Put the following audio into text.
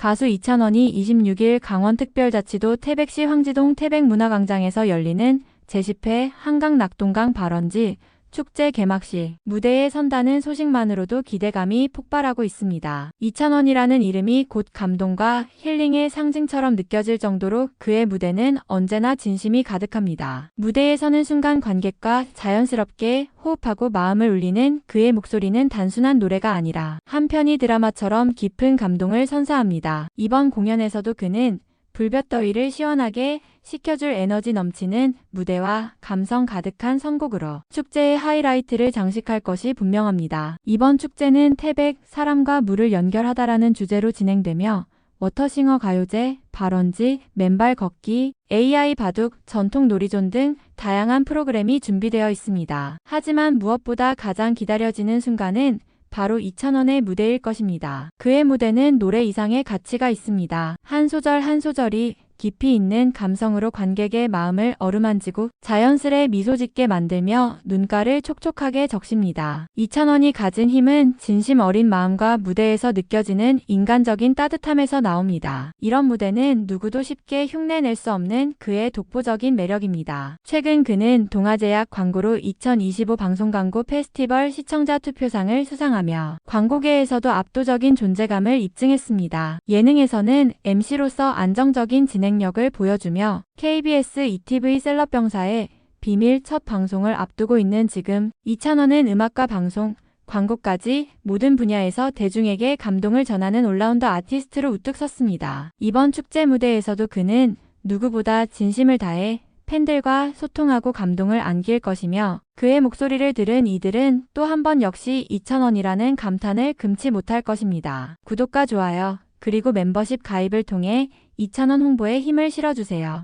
가수 이찬원이 26일 강원특별자치도 태백시 황지동 태백문화광장에서 열리는 제10회 한강 낙동강 발원지 축제 개막식 무대에 선다는 소식만으로도 기대감이 폭발하고 있습니다. 이찬원이라는 이름이 곧 감동과 힐링의 상징처럼 느껴질 정도로 그의 무대는 언제나 진심이 가득합니다. 무대에 서는 순간 관객과 자연스럽게 호흡하고 마음을 울리는 그의 목소리는 단순한 노래가 아니라 한편의 드라마처럼 깊은 감동을 선사합니다. 이번 공연에서도 그는 불볕더위를 시원하게 식혀줄 에너지 넘치는 무대와 감성 가득한 선곡으로 축제의 하이라이트를 장식할 것이 분명합니다. 이번 축제는 태백 사람과 물을 연결하다라는 주제로 진행되며 워터싱어 가요제, 발원지, 맨발 걷기, AI 바둑, 전통 놀이존 등 다양한 프로그램이 준비되어 있습니다. 하지만 무엇보다 가장 기다려지는 순간은 바로 이찬원의 무대일 것입니다. 그의 무대는 노래 이상의 가치가 있습니다. 한 소절 한 소절이 깊이 있는 감성으로 관객의 마음을 어루만지고 자연스레 미소 짓게 만들며 눈가를 촉촉하게 적십니다. 이찬원이 가진 힘은 진심 어린 마음과 무대에서 느껴지는 인간적인 따뜻함에서 나옵니다. 이런 무대는 누구도 쉽게 흉내낼 수 없는 그의 독보적인 매력입니다. 최근 그는 동아제약 광고로 2025 방송 광고 페스티벌 시청자 투표상을 수상하며 광고계에서도 압도적인 존재감을 입증했습니다. 예능에서는 MC로서 안정적인 진행 력을 보여주며 KBS ETV 셀럽병사의 비밀 첫 방송을 앞두고 있는 지금 이찬원은 음악과 방송, 광고까지 모든 분야에서 대중에게 감동을 전하는 올라운더 아티스트로 우뚝 섰습니다. 이번 축제 무대에서도 그는 누구보다 진심을 다해 팬들과 소통하고 감동을 안길 것이며 그의 목소리를 들은 이들은 또 한 번 역시 이찬원이라는 감탄을 금치 못할 것입니다. 구독과 좋아요, 그리고 멤버십 가입을 통해 이찬원 홍보에 힘을 실어주세요.